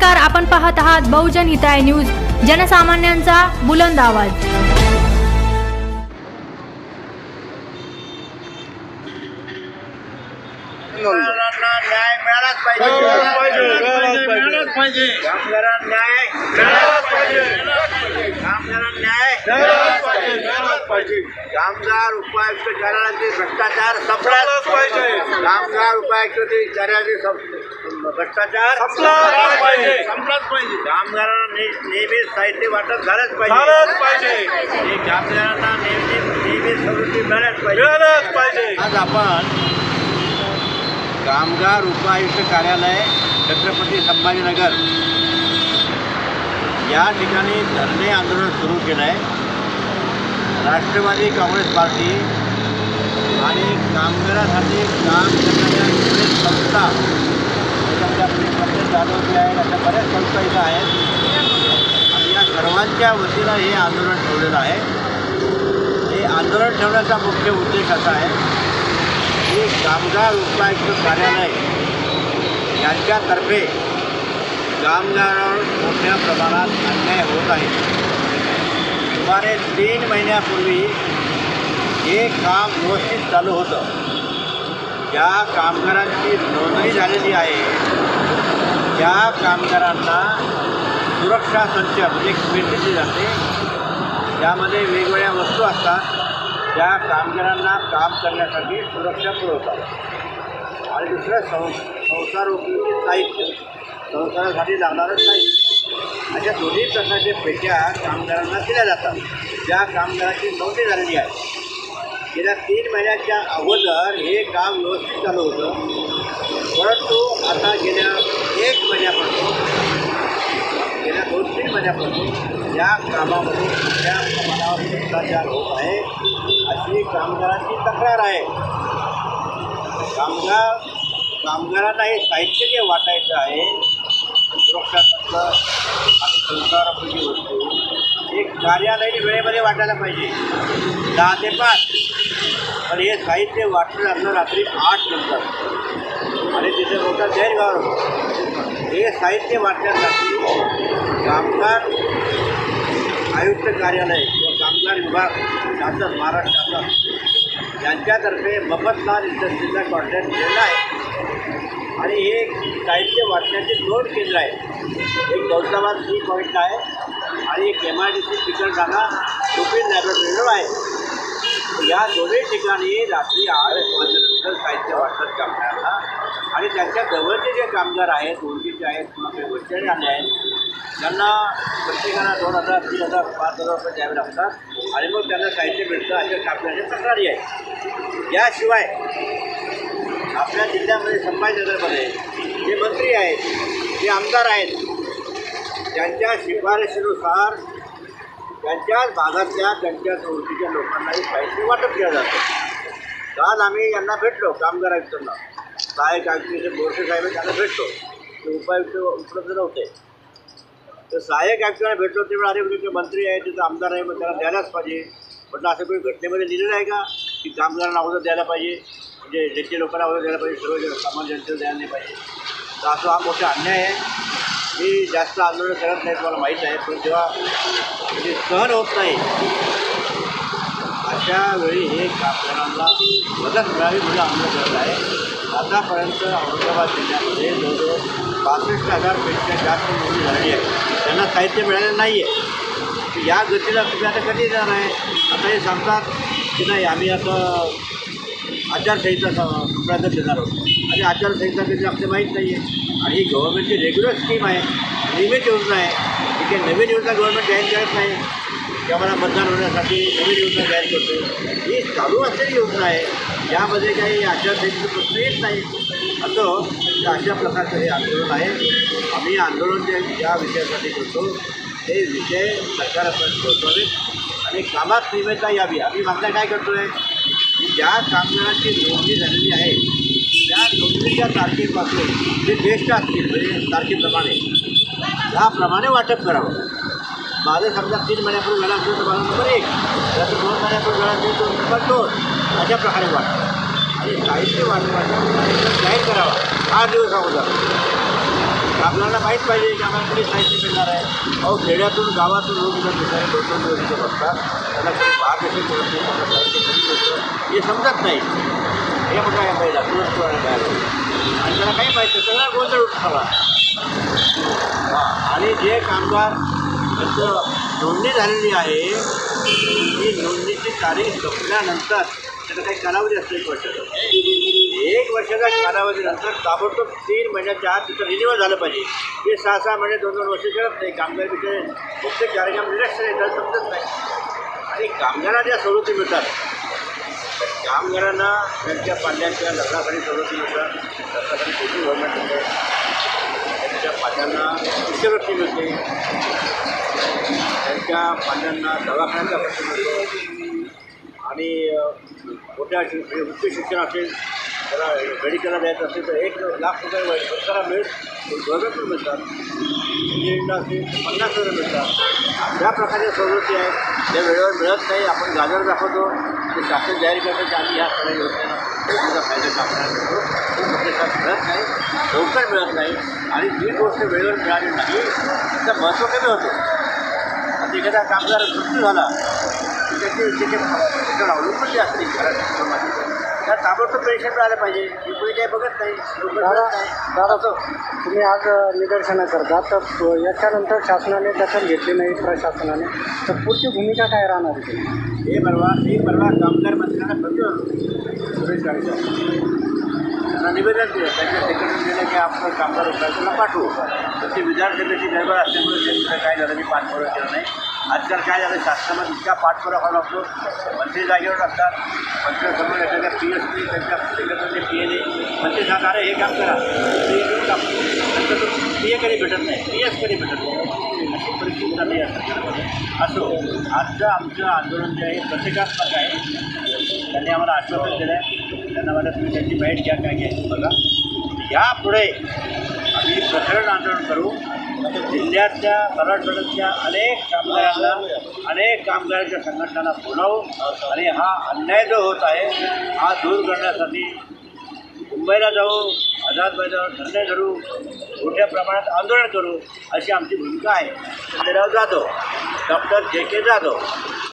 नमस्कार आपण पाहत आहात बहुजन हिताय न्यूज जनसामान्यांचा बुलंद आवाज कामगारांना न्याय मिळालाच पाहिजे मिळालाच पाहिजे, मिळालाच पाहिजे. मिळालाच पाहिजे कामगारांना न्याय मिळालाच पाहिजे कामगारांना न्याय मिळालाच पाहिजे, मिळालाच पाहिजे. कामगार उपायुक्त कार्यालयाचे भ्रष्टाचार संपलाच संपलाच पाहिजे. कामगार उपायुक्त कार्यालयाचे सं- भ्रष्टाचार संपलाच पाहिजे. संपलाच पाहिजे। कामगारांना नेहमी साहित्य वाटप झालंच पाहिजे। झालंच पाहिजे। आणि कामगारांना नेहमी नेहमी सवलती मिळाल्याच पाहिजे। मिळालंच पाहिजे। आज आपण कामगार उपायुक्त कार्यालय छत्रपती संभाजीनगर या ठिकाणी धरणे आंदोलन सुरू केलं आहे राष्ट्रवादी काँग्रेस पार्टी आणि कामगारासाठी काम करणाऱ्या विविध संस्था. त्याच्यामध्ये आपले पंकज आहेत अशा बऱ्याच संस्था इथं आहेत. आणि या सर्वांच्या वतीनं हे आंदोलन ठेवलेलं आहे. हे आंदोलन ठेवण्याचा मुख्य उद्देश असा आहे की कामगार उपायुक्त कार्यालय यांच्यातर्फे कामगारांवर मोठ्या प्रमाणात अन्याय होत आहे. सुमारे तीन महिन्यापूर्वी हे काम व्यवस्थित चालू होतं. ज्या कामगारांची नोंदणी झालेली आहे त्या कामगारांना सुरक्षा संच म्हणजे एक दिली जाते. त्यामध्ये वेगवेगळ्या वस्तू असतात. त्या कामगारांना काम करण्यासाठी सुरक्षा पुरवतात. आणि दुसरं सं संसार उपयोगी साहित्य. संसारासाठी लागणारं साहित्य अशा दोन्ही प्रकारच्या पेट्या कामगारांना दिल्या जातात. ज्या कामगाराची नोंदणी झालेली आहे गेल्या तीन महिन्याच्या अगोदर हे काम व्यवस्थित चालू होतं. परंतु आता गेल्या एक महिन्यापासून गेल्या दोन तीन महिन्यापासून या कामामध्ये मोठ्या प्रमाणावर भ्रष्टाचार होत आहे. अशी कामगारांची तक्रार आहे. कामगार कामगारांना हे साहित्य जे वाटायचं आहे सुरक्षा आणि संसारापूर्वी वस्तू हे कार्यालयीन वेळेमध्ये वाटायला पाहिजे. दहा ते पाच. पण हे साहित्य वाटलं जातं रात्री आठ नंतर. आणि तिथे मोठा गैरव्यवहार होतो. हे साहित्य वाटण्यासाठी कामगार आयुक्त कार्यालय किंवा कामगार विभाग शासन महाराष्ट्र शासन यांच्यातर्फे मफतलाल इंडस्ट्रीचा कॉन्ट्रॅक्ट दिलेला आहे. आणि हे साहित्य वाटण्याचे दोन केंद्र आहेत. एक गौताबाद सी पॉईंट आहे आणि एक M I D C Chikalthana supreme लॅबोरेटरीवर आहे. या दोन्ही ठिकाणी रात्री आठ वाजल्यानंतर साहित्य वाटतात कामगारांना आणि त्यांच्या जवळचे जे कामगार आहेत ओळखीचे आहेत किंवा काही वैचारी आले आहेत त्यांना प्रत्येकाला दोन हजार तीन हजार पाच हजार रुपये द्यावे लागतात. आणि मग त्यांना साहित्य मिळतं अशा कामगारांच्या तक्रारी आहे. याशिवाय आपल्या जिल्ह्यामध्ये संभाजीनगरमध्ये जे मंत्री आहेत जे आमदार आहेत त्यांच्या शिफारशीनुसार त्यांच्याच भागातल्या त्यांच्या ओळखीच्या लोकांनाही पैसे वाटप केलं जातं काल आम्ही यांना भेटलो कामगार आयुक्तांना. सहाय्यक आयुक्त बोरसे साहेब त्यांना भेटलो. ते उपायुक्त उपलब्ध नव्हते. तर सहाय्यक आयुक्तांना भेटलो ते म्हणाले म्हणजे ते मंत्री आहे तिथं आमदार आहे मग त्याला द्यायलाच पाहिजे. म्हटलं असं काही घटनेमध्ये लिहिलेलं आहे का? की कामगारांना अगोदर द्यायला पाहिजे. म्हणजे ज्यांच्या लोकांना अगोदर द्यायला पाहिजे सर्व जे सामान्य जनतेला द्यायला नाही पाहिजे. तर असं हा मोठा अन्याय आहे. मी जास्त आंदोलन करत नाही तुम्हाला माहीत आहे पण जेव्हा म्हणजे सहन होत नाही अशा वेळी हे कामगारांना मदत मिळावी म्हणून आंदोलन करत आहे. आतापर्यंत औरंगाबाद जिल्ह्यामध्ये जवळजवळ पासष्ट हजारपेक्षा जास्त नोंदणी झाली आहे त्यांना साहित्य मिळालेलं नाही आहे या गतीला तुम्ही आता कधी येणार आहे? आता हे सांगतात की नाही आम्ही आता आचारसंहिता स- प्रयत्न देणार आहोत. आणि आचारसंहिता कधी आपल्याला माहीत नाही आहे आणि ही गव्हर्नमेंटची रेग्युलर स्कीम आहे. नियमित योजना आहे. ही काही नवीन योजना गव्हर्नमेंट जाहीर करत नाही. की आम्हाला मतदान होण्यासाठी नवीन योजना जाहीर करतो ही चालू असलेली योजना आहे. यामध्ये काही आचारसंहितेचा प्रश्न येत नाही. असं अशा प्रकारचं हे आंदोलन आहे. आम्ही आंदोलन जे ज्या विषयासाठी करतो. ते विषय सरकारपर्यंत पोहोचवावेत. आणि कामात नियमितता यावी. आम्ही मागण्या काय करतो आहे की ज्या कामगारांची नोंदणी झालेली आहे त्या नोंदणीच्या तारखेपासून जे ज्येष्ठ असतील म्हणजे तारखेप्रमाणे त्याप्रमाणे वाटप करावं. माझं समजा तीन महिन्यापूर्वी घडा असेल तर माझा नंबर एक त्याचं दोन महिन्यापूर्वी घडा असेल तर नंबर दोन अशा प्रकारे वाटतं आणि साहित्य वाटपाचा जाहीर करावा आठ दिवस अगोदर. आपल्याला माहीत पाहिजे की आम्हाला किती साहित्य मिळणार आहे. अहो खेड्यातून गावातून लोक इथं बिचारे दोन दोन दिवस इथे बसतात. त्याला काही भाग कशी नाही साहित्य कधी मिळतं हे समजत नाही. हे पण काय पाहिजे दुरुस्त आणि आणि त्याला काही पाहिजे सगळा गोंधळ उठला आणि जे कामगार नोंदणी झालेली आहे ही नोंदणीची तारीख संपल्यानंतर त्याचा काही कालावधी असतो एक वर्षाचा एक वर्षाचा कालावधीनंतर ताबडतोब तीन महिन्याच्या आत तिथं रिन्युअल झालं पाहिजे हे सहा सहा महिने दोन दोन वर्ष करत नाही कामगार तिथे मुख्य कार्यक्रम निरक्षर येतात समजत नाही आणि कामगारांना ज्या सवलती मिळतात कामगारांना त्यांच्या पाल्याच्या लग्नासाठी सवलती मिळतात लग्नासाठी छोटी गव्हर्नमेंट मिळते त्यांच्या पाल्यांना शिष्यवृत्ती मिळते त्यांच्या पाल्यांना दवाखान्याचा खर्च मिळतो आणि मोठ्या म्हणजे उच्च शिक्षण असेल त्याला मेडिकलला द्यायचं असेल तर एक लाख रुपये वय सरकारला मिळेल गव्हर्नमेंट मिळतात. इंजिनिअरिंगला असेल तर पन्नास हजार मिळतात. अशा प्रकारच्या सवलती आहेत. त्या वेळेवर मिळत नाही. आपण गाजर दाखवतो. आणि शासन जाहीर करतो की आम्ही ह्या सगळ्या योजनेला योजनेचा फायदा कामगारांना देतो तो प्रतिसाद मिळत नाही लवकर मिळत नाही आणि जी गोष्ट वेळेवर मिळाली नाही त्याचं महत्त्व कमी होतं. आता एखादा कामगार मृत्यू झाला त्याची त्याचे त्याच्यावर अवलंबून जे असते घरात कुटुंबाची त्या ताबडतोब पेन्शन मिळालं पाहिजे हे कोणी काही बघत नाही दादा दादा तो तुम्ही आज निदर्शनं करता. तर याच्यानंतर शासनाने दखल घेतली नाही प्रशासनाने. तर पुढची भूमिका काय राहणार हे परवा हे परवा कामगार मंत्र्यांना पत्र सुरेश त्यांना निवेदन दिलं. त्यांच्या सेक्रेटरी दिलं की आपण कामगार उपायला पाठवू. तर ते विधानसभेची गडबड असल्यामुळे त्यांचं काय झालं मी पाठपुरावा केला नाही. आजकाल काय झालं शासनामध्ये इतका पाठपुरावा लागतो मंत्री जागेवर असतात मंत्र्यासमोर एखाद्या पी एस पी त्यांच्या सेक्रेटरीने पी एने मंत्री सांगा अरे हे काम करा. ते करून टाकतो पी ए कधी भेटत नाही पी एस कधी भेटत नाही. अशी परिस्थिती झाली आहे असो आजचं आमचं आंदोलन जे आहे प्रतिकात्मक आहे. त्यांनी आम्हाला आश्वासन दिलं आहे त्यांना मला तुम्ही त्यांची भेट घ्या काय घ्यायची बघा. यापुढे आम्ही प्रकरण आंदोलन करू. जिल्ह्यातल्या मराठवाड्यातल्या अनेक कामगारांना अनेक कामगारांच्या संघटनांना बोलावू. आणि हा अन्याय जो होत आहे हा दूर करण्यासाठी मुंबईला जाऊ आझाद मैदानावर धरणे धरू मोठ्या प्रमाणात आंदोलन करू अशी आमची भूमिका आहे. जाधव डॉक्टर जे के जाधव.